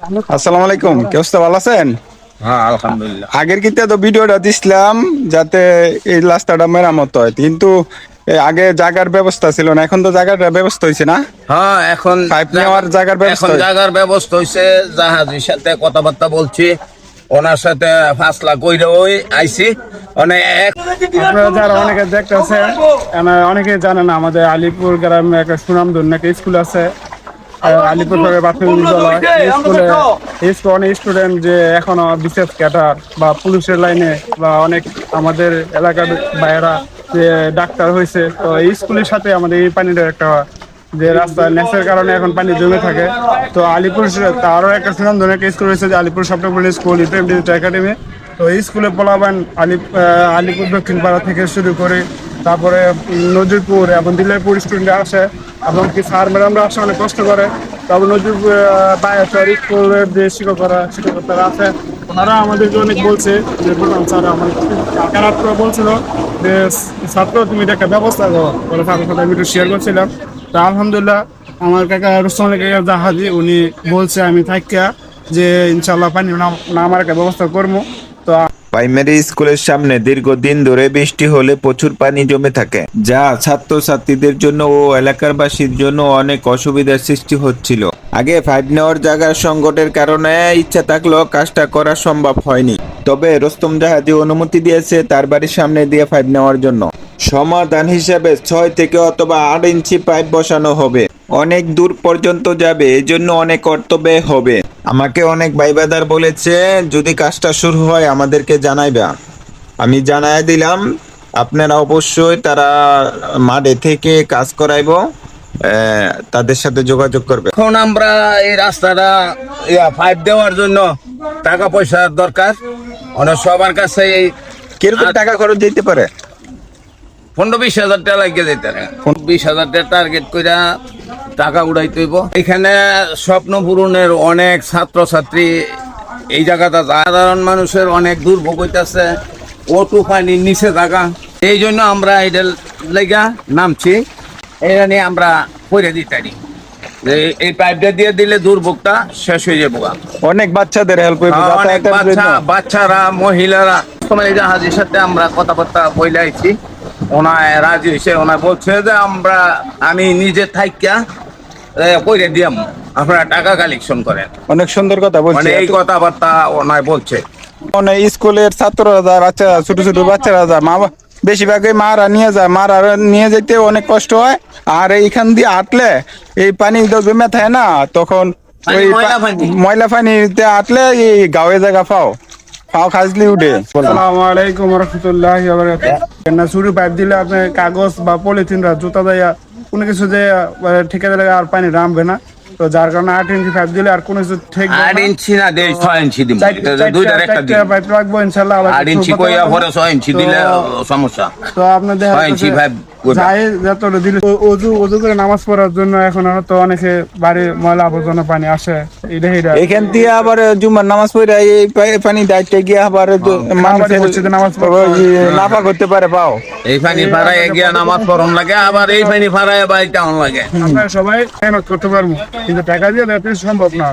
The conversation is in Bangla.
আসসালামু আলাইকুম কি অবস্থা ভালো আছেন? হ্যাঁ আলহামদুলিল্লাহ। আগের তো ভিডিওটা দিছিলাম যাতে এই রাস্তাটা মেরামত হয় কিন্তু আগে জায়গার ব্যবস্থা ছিল না এখন তো জায়গার ব্যবস্থা হয়েছে না? হ্যাঁ এখন পাইপ নেওয়ার জায়গার ব্যবস্থা এখন জায়গার ব্যবস্থা হয়েছে জাহাজের সাথে কথাবার্তা বলছি ওনার সাথে ফাসলা কইরে ওই আইছি মানে আপনারা যারা অনেকে দেখতেছে অনেকে জানেন না আমাদের আলিপুর গ্রামে একটা সুনামধন্য একটা স্কুল আছে। আলিপুর সরকারি প্রাথমিক বিদ্যালয় স্কুলে অনেক স্টুডেন্ট যে এখনও বিশেষ বা পুলিশের লাইনে বা অনেক আমাদের এলাকার বাইরা যে ডাক্তার হয়েছে তো এই স্কুলের সাথে আমাদের এই একটা যে রাস্তা নেসের কারণে এখন পানি জমে থাকে। তো আলিপুর তারও একটা স্কুল রয়েছে যে আলিপুর সপ্তপুর স্কুল ইপ্রেম ডিজিটাল একাডেমি। তো এই স্কুলে পোলাবেন আলিপ আলিপুর দক্ষিণ পাড়া থেকে শুরু করে তারপরে নজিরপুর এবং দিলাইপুর স্টুডেন্ট আসে কি স্যার ম্যাডামরা আসে, অনেক কষ্ট করে। তারপর নজিরপুর বায়োচর স্কুলের যে শিক্ষকরা শিক্ষকরা আছে, ওনারা আমাদেরকে অনেক বলছে যে প্রধান স্যার আমার কারাত্র বলছিল যে, ছাত্র, তুমি একটা ব্যবস্থা করো। বলে তাদের সাথে আমি একটু শেয়ার করছিলাম। তা আলহামদুলিল্লাহ, আমার কাকা রুস্তম কাকা জাহাজি, উনি বলছে, আমি থাকিয়া যে ইনশাল্লাহ পানি নাম- নামার একটা ব্যবস্থা করব। তো প্রাইমারি স্কুলের সামনে দীর্ঘদিন ধরে বৃষ্টি হলে প্রচুর পানি জমে থাকে, যা ছাত্রছাত্রীদের জন্য ও এলাকারবাসীর জন্য অনেক অসুবিধার সৃষ্টি হচ্ছিল। আগে ফাইভ নেওয়ার জায়গার সংকটের কারণে ইচ্ছা থাকলেও কাজটা করা সম্ভব হয়নি। তবে রোস্তম জাহাজি অনুমতি দিয়েছে তার বাড়ির সামনে দিয়ে ফাইভ নেওয়ার জন্য। সমাধান হিসাবে ছয় থেকে অথবা আট ইঞ্চি পাইপ বসানো হবে। অনেক দূর পর্যন্ত যাবে এজন্য অনেক অর্থ ব্যয় হবে। আমাকে অনেক ভাইবাদার বলেছে যদি কাজটা শুরু হয় আমাদেরকে জানাইবা। আমি জানাই দিলাম আপনারা অবশ্যই তারা মাঠে থেকে কাজ করাইব তাদের সাথে যোগাযোগ করবে। এখন আমরা এই রাস্তাটা ইয়া পাইপ দেওয়ার জন্য টাকা পয়সার দরকার। অনেক সবার কাছে এই কীরকম টাকা খরচ যেতে পারে? পনেরো বিশ হাজার টাকা লাগিয়ে দিতে বিশ হাজার টাকা টার্গেট কইরা টাকা উড়াইতে হইব। এখানে স্বপ্ন পূরণের অনেক ছাত্রছাত্রী এই জায়গাটা সাধারণ মানুষের অনেক দুর্ভোগ হইতেছে। ওটু পানির নিচে থাকা এই জন্য আমরা এটা লেগা নামছি। এটা নিয়ে আমরা করে দিতে পারি। এই পাইপটা দিয়ে দিলে দুর্ভোগটা শেষ হয়ে যাব অনেক বাচ্চাদের হেল্প হইবে অনেক বাচ্চা বাচ্চারা মহিলারা তোমার জাহাজের সাথে আমরা কথাবার্তা বইলে আইছি ওনায় রাজি হয়েছে ওনায় বলছে যে আমরা আমি নিজে থাইকা কইরে দিয়াম আপনারা টাকা কালেকশন করেন। অনেক সুন্দর কথা বলছে। মানে এই কথাবার্তা ওনায় বলছে। মানে স্কুলের ছাত্ররা ছোট ছোট বাচ্চারা যায় মা বেশিরভাগই মারা নিয়ে যায় মারা নিয়ে যেতে অনেক কষ্ট হয় আর এইখান দিয়ে হাঁটলে এই পানি তো জমে থাকে না তখন ওই ময়লা পানি। ময়লা পানিতে হাঁটলে এই গাঁয়ে জায়গা পাও পাও খাজলি উঠে। আসসালামু আলাইকুম রহমতুল্লাহ না চুরি পাইপ দিলে আপনি কাগজ বা পলিথিন জুতা দেয়া কোনো কিছু যে ঠিকা দিলে আর পানি নামবে না। তো যার কারণে আট ইঞ্চি পাইপ দিলে আর কোনো কিছু ঠিক আট ইঞ্চি না ছয় ইঞ্চি দিব। দুইটার একটা পাইপ রাখব ইনশাল্লাহ আট ইঞ্চি কইয়া পরে ছয় ইঞ্চি দিলে সমস্যা। তো আপনার দেখা ইঞ্চি পাইপ করবে। যাই যতটা দিলে ও- অজু অজু করে নামাজ পড়ার জন্য এখন হয়তো অনেকে বাড়ির ময়লা আবর্জনা পানি আসে এটা এটা। এখান দিয়ে আবার জুমার নামাজ পড়ে এই পানি দায়িত্বে গিয়ে আবার জ- মানুষের মসজিদে নামাজ পড়তে ওই নাপা করতে পারে পাও। এই পানি গিয়া নামাজ পড়ন লাগে আবার এই পানি লাগে। সবাই মেহনত করতে পারব কিন্তু টাকা দিয়ে সম্ভব না।